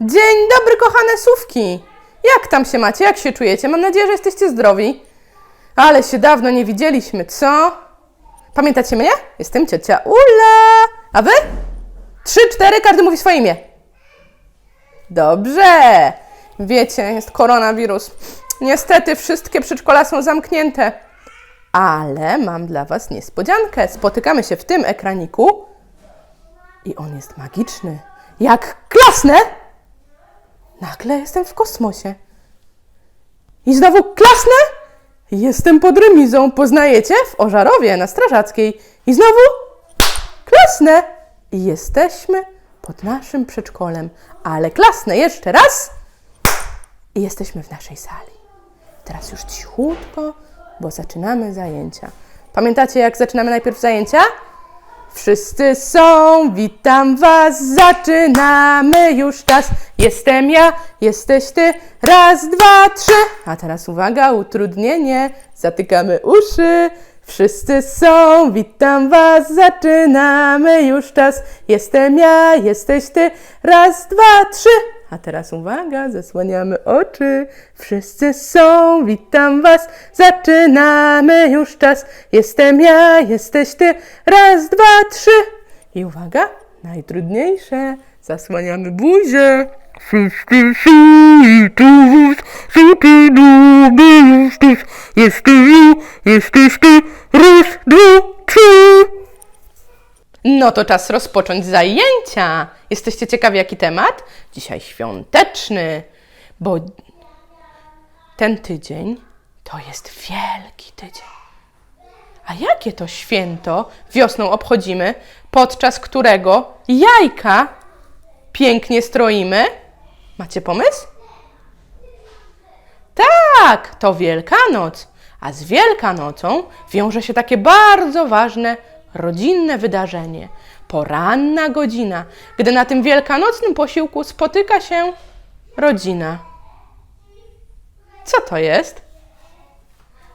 Dzień dobry, kochane sówki! Jak tam się macie? Jak się czujecie? Mam nadzieję, że jesteście zdrowi. Ale się dawno nie widzieliśmy, co? Pamiętacie mnie? Jestem ciocia Ula. A wy? Trzy, cztery, każdy mówi swoje imię. Dobrze. Wiecie, jest koronawirus. Niestety wszystkie przedszkola są zamknięte. Ale mam dla Was niespodziankę. Spotykamy się w tym ekraniku i on jest magiczny. Jak klasnę, nagle jestem w kosmosie. I znowu klasnę, jestem pod remizą. Poznajecie? W Ożarowie na Strażackiej. I znowu klasnę i jesteśmy pod naszym przedszkolem. Ale klasnę jeszcze raz i jesteśmy w naszej sali. Teraz już cichutko, bo zaczynamy zajęcia. Pamiętacie, jak zaczynamy najpierw zajęcia? Wszyscy są, witam was, zaczynamy już czas. Jestem ja, jesteś ty, raz, dwa, trzy. A teraz uwaga, utrudnienie, zatykamy uszy. Wszyscy są, witam was, zaczynamy już czas. Jestem ja, jesteś ty, raz, dwa, trzy. A teraz uwaga, zasłaniamy oczy. Wszyscy są, witam was, zaczynamy już czas. Jestem ja, jesteś ty, raz, dwa, trzy. I uwaga, najtrudniejsze, zasłaniamy buzię. Wszyscy są i tu wóz, zaczynamy już czas. Jestem ja, jesteś ty, raz, dwa, trzy. No to czas rozpocząć zajęcia. Jesteście ciekawi, jaki temat? Dzisiaj świąteczny, bo ten tydzień to jest wielki tydzień. A jakie to święto wiosną obchodzimy, podczas którego jajka pięknie stroimy? Macie pomysł? Tak, to Wielkanoc. A z Wielkanocą wiąże się takie bardzo ważne rodzinne wydarzenie. Poranna godzina, gdy na tym wielkanocnym posiłku spotyka się rodzina. Co to jest?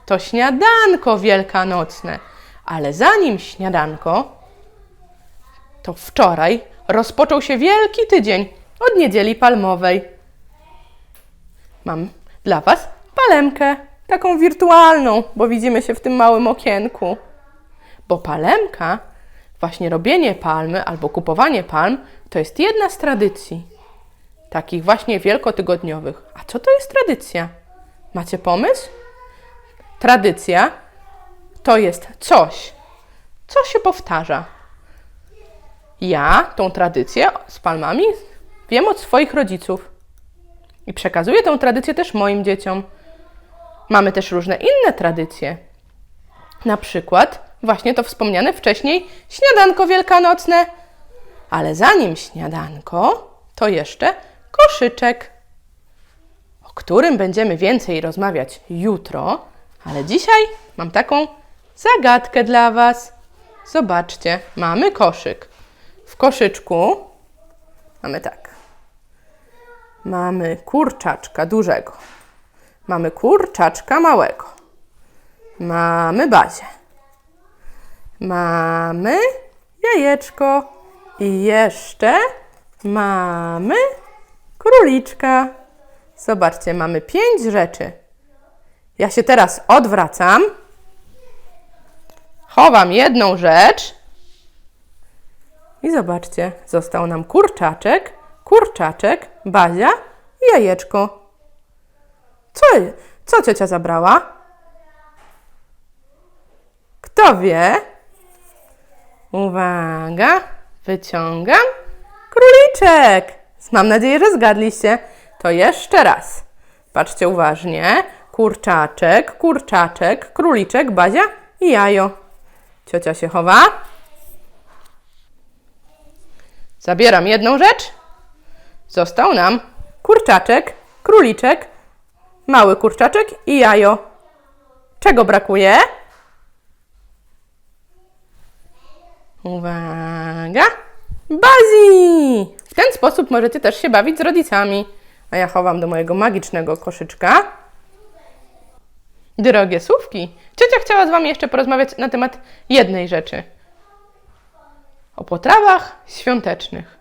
To śniadanko wielkanocne. Ale zanim śniadanko, to wczoraj rozpoczął się wielki tydzień od niedzieli palmowej. Mam dla Was palemkę, taką wirtualną, bo widzimy się w tym małym okienku. Bo palemka, właśnie robienie palmy albo kupowanie palm, to jest jedna z tradycji. Takich właśnie wielkotygodniowych. A co to jest tradycja? Macie pomysł? Tradycja to jest coś, co się powtarza. Ja tą tradycję z palmami wiem od swoich rodziców. I przekazuję tę tradycję też moim dzieciom. Mamy też różne inne tradycje. Na przykład właśnie to wspomniane wcześniej śniadanko wielkanocne. Ale zanim śniadanko, to jeszcze koszyczek, o którym będziemy więcej rozmawiać jutro. Ale dzisiaj mam taką zagadkę dla Was. Zobaczcie, mamy koszyk. W koszyczku mamy tak. Mamy kurczaczka dużego. Mamy kurczaczka małego. Mamy bazię. Mamy jajeczko. I jeszcze mamy króliczka. Zobaczcie, mamy pięć rzeczy. Ja się teraz odwracam. Chowam jedną rzecz. I zobaczcie, został nam kurczaczek, kurczaczek, bazia i jajeczko. Co, co ciocia zabrała? Kto wie? Uwaga, wyciągam króliczek. Mam nadzieję, że zgadliście. To jeszcze raz. Patrzcie uważnie. Kurczaczek, kurczaczek, króliczek, bazia i jajo. Ciocia się chowa. Zabieram jedną rzecz. Został nam kurczaczek, króliczek, mały kurczaczek i jajo. Czego brakuje? Uwaga! Bazji! W ten sposób możecie też się bawić z rodzicami. A ja chowam do mojego magicznego koszyczka. Drogie słówki, ciocia chciała z Wami jeszcze porozmawiać na temat jednej rzeczy. O potrawach świątecznych.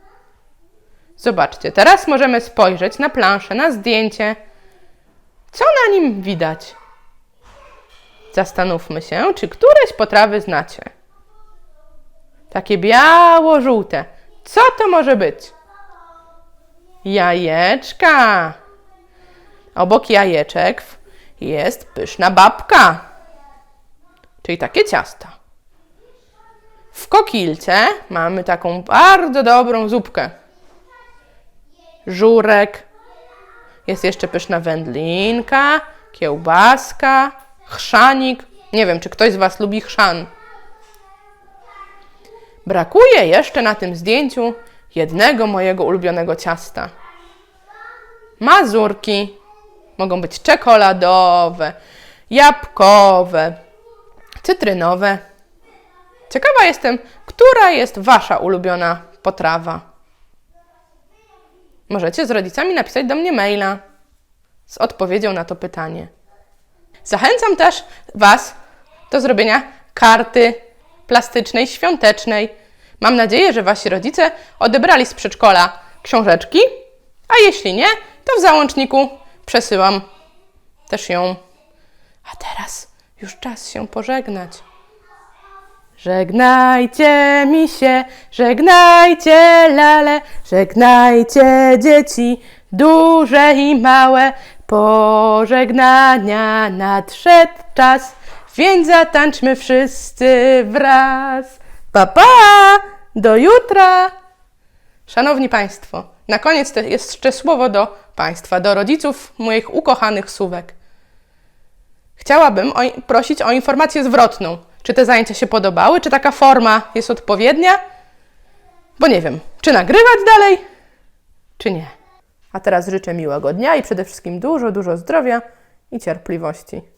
Zobaczcie, teraz możemy spojrzeć na planszę, na zdjęcie. Co na nim widać? Zastanówmy się, czy któreś potrawy znacie. Takie biało-żółte. Co to może być? Jajeczka. Obok jajeczek jest pyszna babka, czyli takie ciasta. W kokilce mamy taką bardzo dobrą zupkę. Żurek. Jest jeszcze pyszna wędlinka, kiełbaska, chrzanik. Nie wiem, czy ktoś z Was lubi chrzan. Brakuje jeszcze na tym zdjęciu jednego mojego ulubionego ciasta. Mazurki. Mogą być czekoladowe, jabłkowe, cytrynowe. Ciekawa jestem, która jest Wasza ulubiona potrawa. Możecie z rodzicami napisać do mnie maila z odpowiedzią na to pytanie. Zachęcam też Was do zrobienia karty plastycznej, świątecznej. Mam nadzieję, że Wasi rodzice odebrali z przedszkola książeczki, a jeśli nie, to w załączniku przesyłam też ją. A teraz już czas się pożegnać. Żegnajcie mi się, żegnajcie lale, żegnajcie dzieci, duże i małe. Pożegnania nadszedł czas, więc zatańczmy wszyscy wraz. Pa, pa! Do jutra! Szanowni Państwo, na koniec jest jeszcze słowo do Państwa, do rodziców moich ukochanych słówek. Chciałabym o, prosić o informację zwrotną. Czy te zajęcia się podobały? Czy taka forma jest odpowiednia? Bo nie wiem, czy nagrywać dalej, czy nie. A teraz życzę miłego dnia i przede wszystkim dużo, dużo zdrowia i cierpliwości.